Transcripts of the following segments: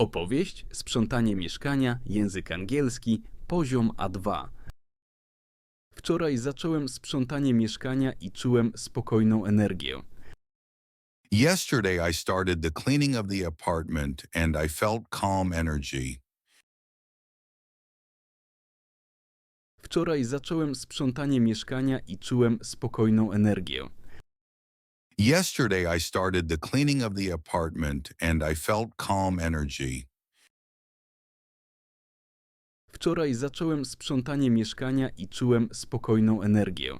Opowieść, sprzątanie mieszkania, język angielski, poziom A2. Wczoraj zacząłem sprzątanie mieszkania i czułem spokojną energię. Yesterday, I started the cleaning of the apartment and I felt calm energy. Wczoraj zacząłem sprzątanie mieszkania i czułem spokojną energię. Yesterday, I started the cleaning of the apartment and I felt calm energy. Wczoraj zacząłem sprzątanie mieszkania i czułem spokojną energię.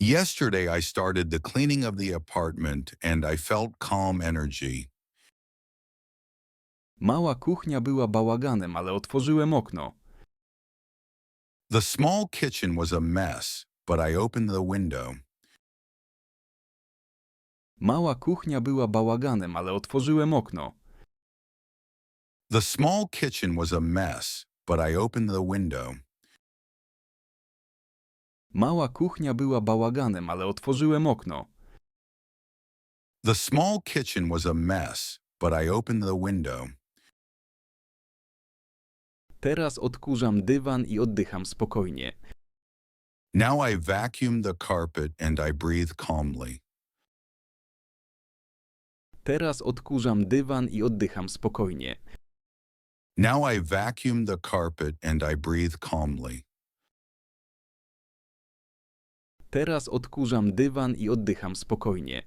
Yesterday, I started the cleaning of the apartment and I felt calm energy. Mała kuchnia była bałaganem, ale otworzyłem okno. The small kitchen was a mess, but I opened the window. Mała kuchnia była bałaganem, ale otworzyłem okno. The small kitchen was a mess, but I opened the window. Mała kuchnia była bałaganem, ale otworzyłem okno. The small kitchen was a mess, but I opened the window. Teraz odkurzam dywan i oddycham spokojnie. Now I vacuum the carpet and I breathe calmly. Teraz odkurzam dywan i oddycham spokojnie. Now I vacuum the carpet and I breathe calmly. Teraz odkurzam dywan i oddycham spokojnie.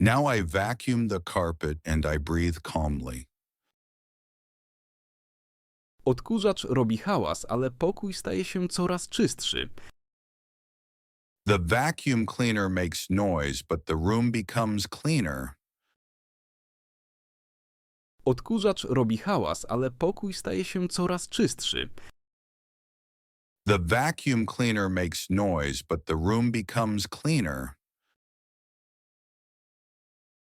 Now I vacuum the carpet and I breathe calmly. Odkurzacz robi hałas, ale pokój staje się coraz czystszy. The vacuum cleaner makes noise, but the room becomes cleaner. Odkurzacz robi hałas, ale pokój staje się coraz czystszy. The vacuum cleaner makes noise, but the room becomes cleaner.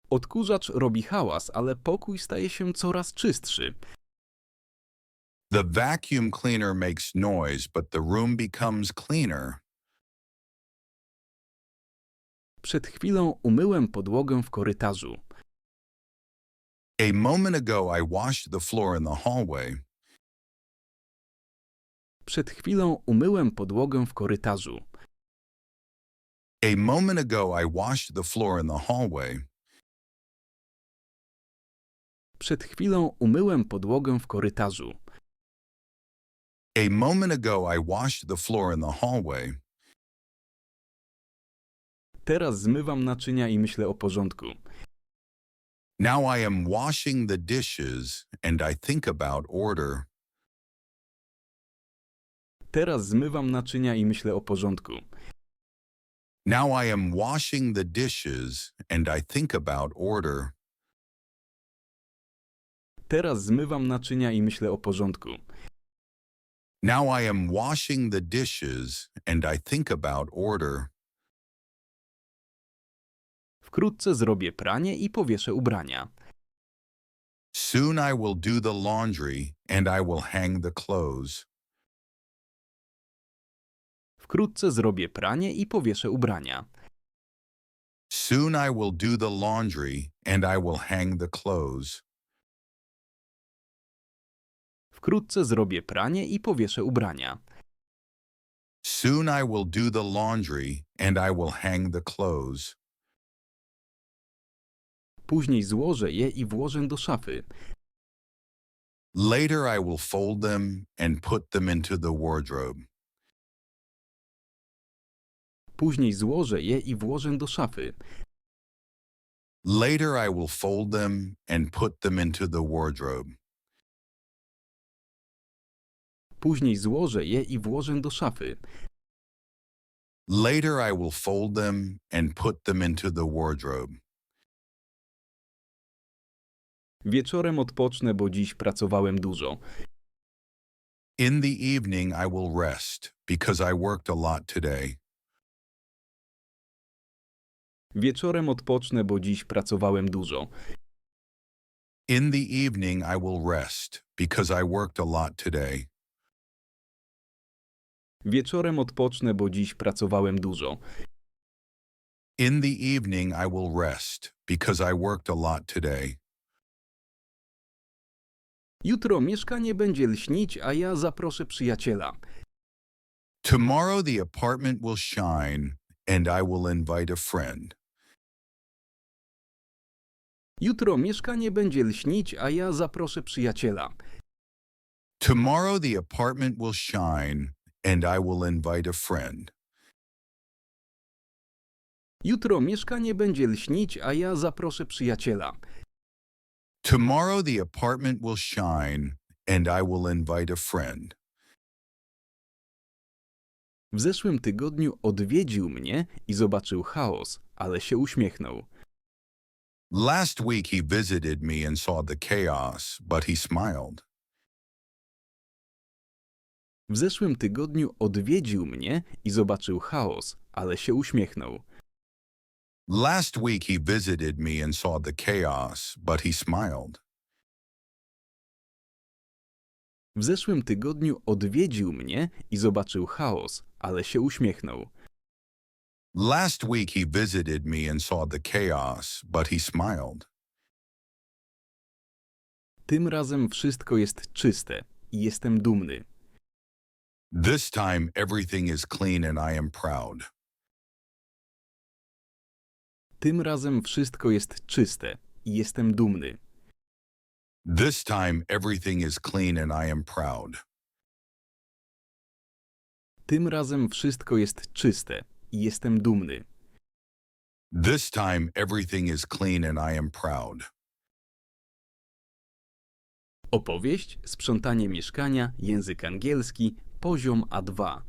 Odkurzacz robi hałas, ale pokój staje się coraz czystszy. The vacuum cleaner makes noise, but the room becomes cleaner. Przed chwilą umyłem podłogę w korytarzu. A moment ago, I washed the floor in the hallway. Przed chwilą umyłem podłogę w korytarzu. A moment ago, I washed the floor in the hallway. Przed chwilą umyłem podłogę w korytarzu. A moment ago, I washed the floor in the hallway. Teraz zmywam naczynia i myślę o porządku. Now I am washing the dishes and I think about order. Teraz zmywam naczynia i myślę o porządku. Now I am washing the dishes and I think about order. Teraz zmywam naczynia i myślę o porządku. Now I am washing the dishes and I think about order. Wkrótce zrobię pranie i powieszę ubrania. Soon I will do the laundry and I will hang the clothes. Wkrótce zrobię pranie i powieszę ubrania. Soon I will do the laundry and I will hang the clothes. Wkrótce zrobię pranie i powieszę ubrania. Soon I will do the laundry and I will hang the clothes. Później złożę je i włożę do szafy. Later I will fold them and put them into the wardrobe. Później złożę je i włożę do szafy. Later I will fold them and put them into the wardrobe. Później złożę je i włożę do szafy. Later I will fold them and put them into the wardrobe. Wieczorem odpocznę, bo dziś pracowałem dużo. In the evening I will rest because I worked a lot today. Wieczorem odpocznę, bo dziś pracowałem dużo. In the evening I will rest because I worked a lot today. Wieczorem odpocznę, bo dziś pracowałem dużo. In the evening I will rest because I worked a lot today. Jutro mieszkanie będzie lśnić, a ja zaproszę przyjaciela. Tomorrow the apartment will shine, and I will invite a friend. Jutro mieszkanie będzie lśnić, a ja zaproszę przyjaciela. Tomorrow the apartment will shine, and I will invite a friend. Jutro mieszkanie będzie lśnić, a ja zaproszę przyjaciela. Tomorrow the apartment will shine, and I will invite a friend. W zeszłym tygodniu odwiedził mnie i zobaczył chaos, ale się uśmiechnął. Last week he visited me and saw the chaos, but he smiled. W zeszłym tygodniu odwiedził mnie i zobaczył chaos, ale się uśmiechnął. Last week he visited me and saw the chaos, but he smiled. W zeszłym tygodniu odwiedził mnie i zobaczył chaos, ale się uśmiechnął. Last week he visited me and saw the chaos, but he smiled. Tym razem wszystko jest czyste i jestem dumny. This time everything is clean and I am proud. Tym razem wszystko jest czyste i jestem dumny. This time everything is clean and I am proud. Tym razem wszystko jest czyste i jestem dumny. This time everything is clean and I am proud. Opowieść, sprzątanie mieszkania, język angielski, poziom A2.